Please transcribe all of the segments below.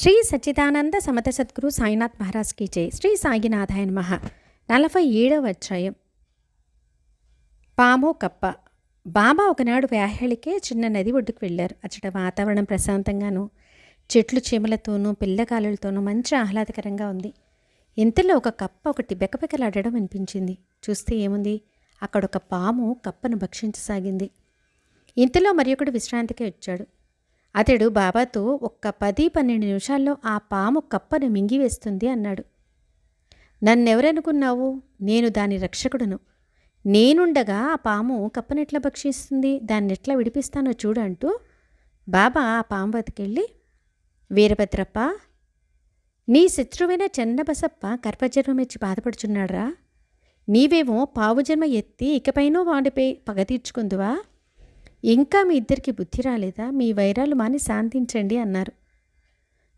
శ్రీ సచ్చిదానంద సమత సద్గురు సాయినాథ్ మహారాజ్ కీ జై. శ్రీ సాయినాథాయ మహా నలభై ఏడవ అధ్యాయం. పాము కప్ప. బాబా ఒకనాడు వ్యాహేళికే చిన్న నది ఒడ్డుకు వెళ్ళారు. అచ్చట వాతావరణం ప్రశాంతంగాను చెట్లు చీమలతోనూ పిల్లగాలులతోనూ మంచి ఆహ్లాదకరంగా ఉంది. ఇంతలో ఒక కప్ప ఒకటి బెకబెకలాడడం అనిపించింది చూస్తే ఏముంది? అక్కడ ఒక పాము కప్పను భక్షించసాగింది. ఇంతలో మరి ఒకడు విశ్రాంతికి వచ్చాడు. అతడు బాబాతో ఒక్క పది పన్నెండు నిమిషాల్లో ఆ పాము కప్పను మింగివేస్తుంది అన్నాడు. నన్నెవరనుకున్నావు? నేను దాని రక్షకుడును. నేనుండగా ఆ పాము కప్పనెట్లా భక్షిస్తుంది? దాన్ని ఎట్లా విడిపిస్తానో చూడు అంటూ బాబా ఆ పాము బతికెళ్ళి వీరభద్రప్ప నీ శత్రువైన చెన్నబసప్ప కర్పజన్మం ఇచ్చి బాధపడుచున్నాడ్రా. నీవేమో పావు జన్మ ఎత్తి ఇకపైనో వాడిపై పగ తీర్చుకుందువా? ఇంకా మీ ఇద్దరికి బుద్ధి రాలేదా? మీ వైరాలు మాని శాంతించండి అన్నారు.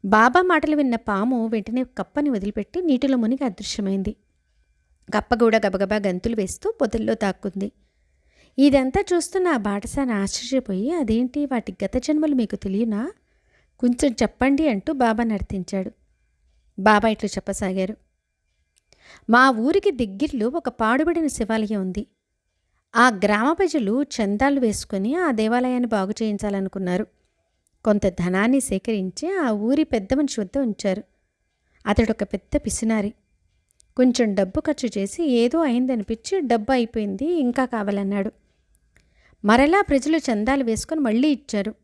బాబా మాటలు విన్న పాము వెంటనే కప్పని వదిలిపెట్టి నీటిలో మునిగి అదృశ్యమైంది. కప్ప కూడా గబగబా గంతులు వేస్తూ పొదల్లో దాక్కుంది. ఇదంతా చూస్తున్న ఆ బాటసాని ఆశ్చర్యపోయి అదేంటి? వాటి గత జన్మలు మీకు తెలియనా? కొంచెం చెప్పండి అంటూ బాబా నర్తించాడు బాబా ఇట్లు చెప్పసాగారు. మా ఊరికి దిగ్గిర్లు ఒక పాడుబడిన శివాలయం ఉంది. ఆ గ్రామ ప్రజలు చందాలు వేసుకొని ఆ దేవాలయాన్ని బాగు చేయించాలనుకున్నారు. కొంత ధనాన్ని సేకరించి ఆ ఊరి పెద్ద మనిషి వద్ద ఉంచారు. అతడు ఒక పెద్ద పిసినారి. కొంచెం డబ్బు ఖర్చు చేసి ఏదో అయిందనిపించి డబ్బు అయిపోయింది ఇంకా కావాలన్నాడు. మరలా ప్రజలు చందాలు వేసుకొని మళ్ళీ ఇచ్చారు.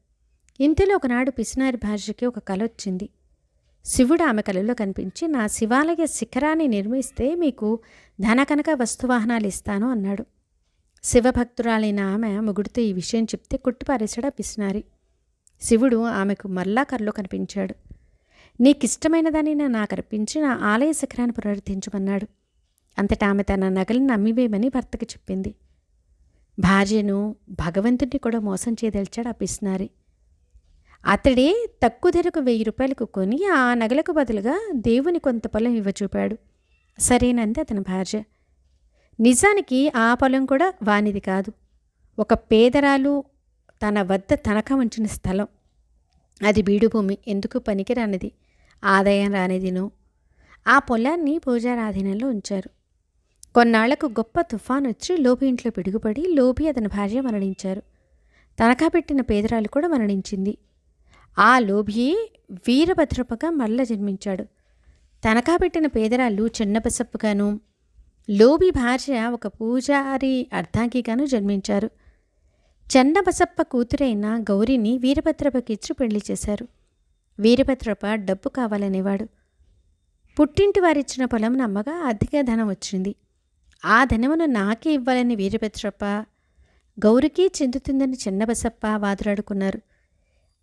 ఇంతలో ఒకనాడు పిసినారి భాషకి ఒక కల వచ్చింది. శివుడు ఆమె కలలో కనిపించి నా శివాలయ శిఖరాన్ని నిర్మిస్తే మీకు ధనకనక వస్తువాహనాలు ఇస్తాను అన్నాడు. శివభక్తురాలైన ఆమె మొగుడితో ఈ విషయం చెప్తే కుట్టిపారేశాడు ఆ పిసినారి. శివుడు ఆమెకు మరలా కర్లో కనిపించాడు. నీకిష్టమైన దానిని నాకు అర్పించి నా ఆలయ శిఖరాన్ని పునరుద్ధరించమన్నాడు. అంతటా ఆమె తన నగలను అమ్మివేయమని భర్తకి చెప్పింది. భార్యను భగవంతుడిని కూడా మోసం చేయదలిచాడు ఆ పిసినారి. అతడే తక్కువ ధరకు వెయ్యి రూపాయలకు కొని ఆ నగలకు బదులుగా దేవుని కొంత పొలం ఇవ్వచూపాడు. సరేనంది అతని భార్య. నిజానికి ఆ పొలం కూడా వానిది కాదు. ఒక పేదరాలు తన వద్ద తనఖా ఉంచిన స్థలం. అది బీడుభూమి. ఎందుకు పనికిరానిది? ఆదాయం రానిదినో. ఆ పొలాన్ని పూజారాధీనంలో ఉంచారు. కొన్నాళ్ళకు గొప్ప తుఫాన్ వచ్చి లోబి ఇంట్లో పిడుగుపడి లోబి అతని భార్య మరణించారు. తనఖా పెట్టిన పేదరాలు కూడా మరణించింది. ఆ లోభియే వీరభద్రపగా మల్ల జన్మించాడు. తనఖా పెట్టిన పేదరాలు చిన్నబసప్పుగాను లోబి భార్య ఒక పూజారి అర్ధాంగిగాను జన్మించారు. చెన్నబసప్ప కూతురైన గౌరిని వీరభద్రపకిచ్చి పెళ్ళి చేశారు. వీరభద్రప డబ్బు కావాలనేవాడు. పుట్టింటి వారిచ్చిన పొలం నమ్మగా అధిక ధనం వచ్చింది. ఆ ధనమును నాకే ఇవ్వాలని వీరభద్రప్ప గౌరికి చెందుతుందని చిన్నబసప్ప వాదులాడుకున్నారు.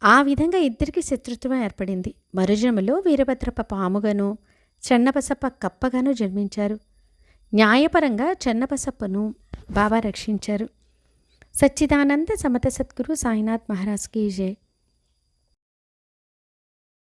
ఆ విధంగా ఇద్దరికి శత్రుత్వం ఏర్పడింది. మరుజనములో వీరభద్రప్ప పాముగాను చెన్నబసప్ప కప్పగాను జన్మించారు. న్యాయపరంగా చెన్నబసప్పను బాబా రక్షించారు. సచ్చిదానంద సమత సద్గురు సాయినాథ్ మహారాజ్ కీ జై.